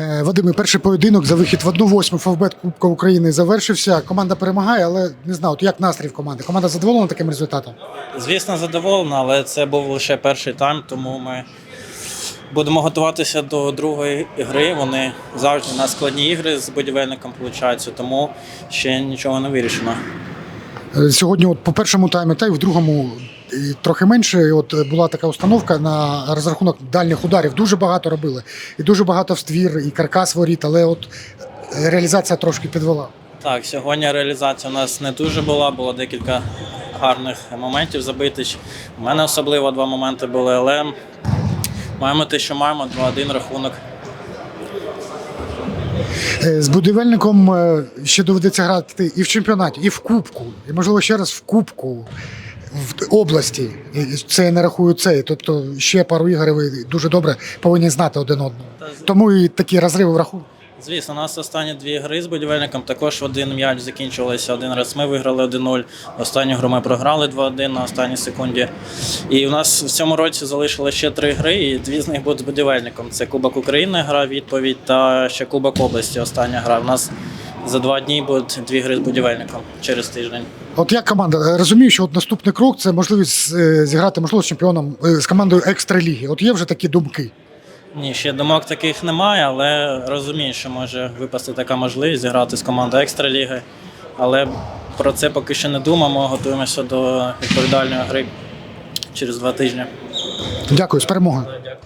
Вадиме, перший поєдинок за вихід в 1-8 Фавбет Кубка України завершився. Команда перемагає, але не знаю, от як настрій в команди. Команда задоволена таким результатом. Звісно, задоволена, але це був лише перший тайм, тому ми будемо готуватися до другої гри. Вони завжди на складні ігри з будівельником получаються, тому ще нічого не вирішено. Е, Сьогодні, от по першому таймі, та й в другому і трохи менше. От е, була така установка на розрахунок дальніх ударів. Дуже багато робили. І дуже багато в ствір, і каркас воріт, але от е, реалізація трошки підвела. Так, сьогодні реалізація у нас не дуже була, було декілька гарних моментів забитих. У мене особливо два моменти були, але маємо те, що маємо, 2-1 рахунок. Е, З будівельником е, ще доведеться грати і в чемпіонаті, і в Кубку, і можливо ще раз в Кубку в області. Це я не рахую цей. Тобто ще пару ігор ви дуже добре повинні знати один одного. Тому і такі розриви врахую. Звісно, у нас останні дві гри з будівельником також в один м'яч закінчилися. Один раз ми виграли 1-0. Останню гру ми програли 2-1 на останній секунді. І у нас в цьому році залишилося ще три гри, і дві з них будуть з будівельником. Це Кубок України, гра відповідь та ще Кубок області. Остання гра. У нас за два дні будуть дві гри з будівельником через тиждень. От як команда Е, розумію, що от наступний крок це можливість е, зіграти можливо з чемпіоном е, з командою екстраліги. От є вже такі думки. Ні, ще думок таких немає, але розумію, що може випасти така можливість зіграти з командою екстраліги. Але про це поки що не думаємо. Готуємося до відповідальної гри через два тижні. Дякую, з перемогою. Дякую.